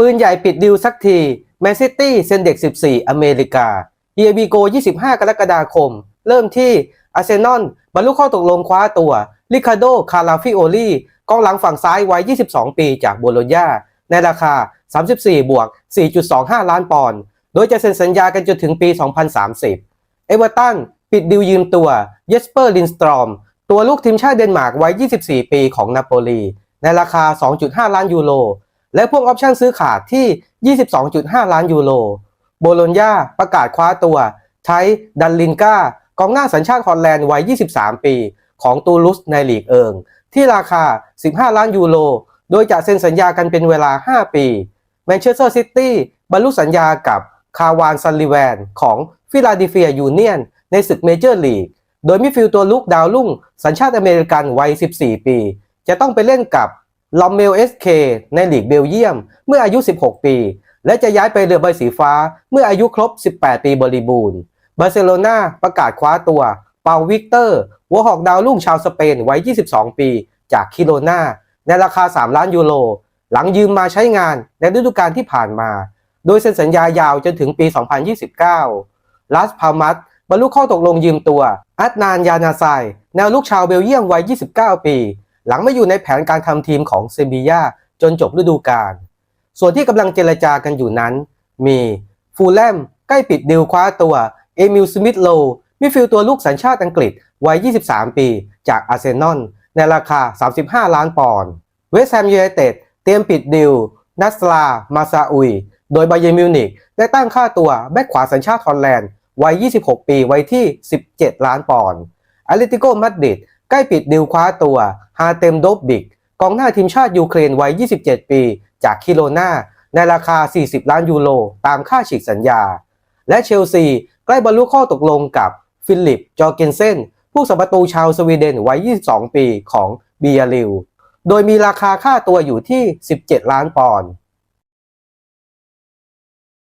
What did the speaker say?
ปืนใหญ่ปิดดิวสักทีแมนซิตี้เซ็นเด็ก 14 อเมริกาเฮียบีโก 25 กรกฎาคม เริ่มที่อาร์เซนอลบรรลุข้อตกลงคว้าตัวลิคาโด คาราฟิโอลีกองหลังฝั่งซ้ายวัย 22 ปีจากโบโลญญาในราคา 34 บวก 4.25 ล้านปอนด์โดยจะเซ็นสัญญากันจนถึงปี 2030 เอเวอร์ตันปิดดิวยืมตัวเยสเปอร์ลินสตรอม ตัวลูกทีมชาติเดนมาร์กวัย 24 ปีของนาโปลีในราคา 2.5 ล้านยูโร และพวกออปชั่นซื้อขาดที่ 22.5 ล้านยูโร โบโลญญาประกาศคว้าตัว ใช้ดันลินกากองหน้าสัญชาติฮอลแลนด์วัย 23 ปี ของตูลุสในลีกเอิง ที่ราคา 15 ล้านยูโร โดยจะเซ็นสัญญากันเป็นเวลา 5 ปีแมนเชสเตอร์ซิตี้บรรลุสัญญากับคาวานซันลิแวนของฟิลาเดลเฟียยูเนียนในศึกเมเจอร์ลีก โดยมิฟิลตัวลุกดาวรุ่ง สัญชาติอเมริกันวัย 14 ปี จะต้องไปเล่นกับ ลอมเมลเอสเคในลีกเบลเยียม เมื่ออายุ 16 ปี และจะย้ายไปเรือใบสีฟ้า เมื่ออายุครบ 18 ปีบริบูรณ์บาร์เซโลนาประกาศคว้าตัวเปาวิกเตอร์หัวหอกดาวรุ่งชาวสเปนวัย 22 ปี จากคิโรนาในราคา 3 ล้านยูโรหลังยืมมาใช้งานในฤดูกาลที่ผ่านมา โดยเซ็นสัญญายาวจนถึงปี 2029ลัสพามัสบรรลุข้อตกลงยืมตัวอัตนานยานาไซแนวลูกชาวเบลเยียมวัย 29 ปี หลังไม่อยู่ในแผนการทำทีมของเซบียาจนจบฤดูกาล ส่วนที่กำลังเจรจากันอยู่นั้น มีฟูลแลมใกล้ปิดดีลคว้าตัวเอมิลสมิธโลมิดฟิลตัวลูกสัญชาติอังกฤษวัย 23 ปี จากอาร์เซนอลในราคา 35 ล้านปอนด์ เวสต์แฮมยูไนเต็ดเตรียมปิดดีลนัสลา มาซาอุย โดยไบเยร์มิวนิกได้ตั้งค่าตัวแบ็คขวาสัญชาติฮอลแลนด์วัย 26 ปี ไว้ที่ 17 ล้านปอนด์อาริติโกมาดริด ใกล้ปิดดีลคว้าตัวฮาเตมโดบบิกกองหน้าทีมชาติยูเครนวัย 27 ปี จากคิโรนาในราคา 40 ล้านยูโร ตามค่าฉีกสัญญา และเชลซี ใกล้บรรลุข้อตกลงกับฟิลิป จอร์เกนเซนผู้สัมประตูชาวสวีเดนวัย 22 ปีของบียาริวโดยมีราคาค่าตัวอยู่ที่ 17 ล้านปอนด์